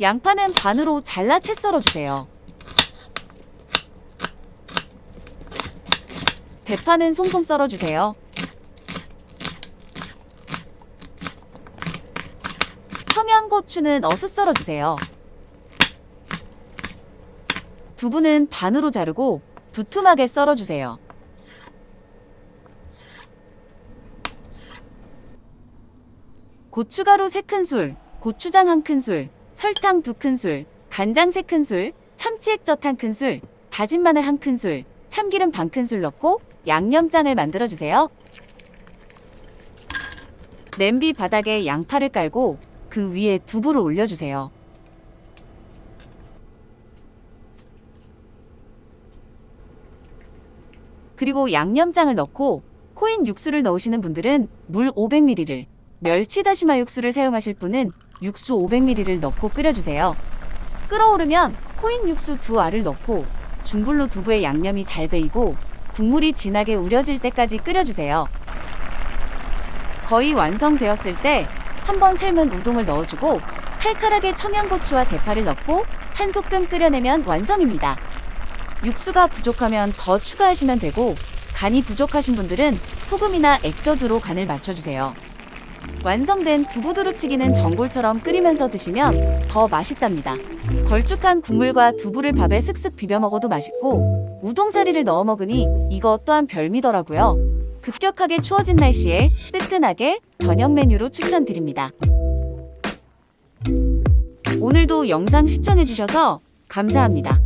양파는 반으로 잘라 채 썰어주세요. 대파는 송송 썰어주세요. 청양고추는 어슷 썰어주세요. 두부는 반으로 자르고 두툼하게 썰어주세요. 고춧가루 3큰술, 고추장 1큰술, 설탕 2큰술, 간장 3큰술, 참치액젓 1큰술, 다진 마늘 1큰술, 참기름 반큰술 넣고 양념장을 만들어 주세요. 냄비 바닥에 양파를 깔고 그 위에 두부를 올려주세요. 그리고 양념장을 넣고 코인 육수를 넣으시는 분들은 물 500ml를, 멸치 다시마 육수를 사용하실 분은 육수 500ml를 넣고 끓여주세요. 끓어오르면 코인 육수 두 알을 넣고 중불로 두부의 양념이 잘 배이고 국물이 진하게 우려질 때까지 끓여주세요. 거의 완성되었을 때 한 번 삶은 우동을 넣어주고 칼칼하게 청양고추와 대파를 넣고 한 소끔 끓여내면 완성입니다. 육수가 부족하면 더 추가하시면 되고 간이 부족하신 분들은 소금이나 액젓으로 간을 맞춰주세요. 완성된 두부두루치기는 전골처럼 끓이면서 드시면 더 맛있답니다. 걸쭉한 국물과 두부를 밥에 슥슥 비벼 먹어도 맛있고 우동사리를 넣어 먹으니 이거 또한 별미더라고요. 급격하게 추워진 날씨에 뜨끈하게 저녁 메뉴로 추천드립니다. 오늘도 영상 시청해주셔서 감사합니다.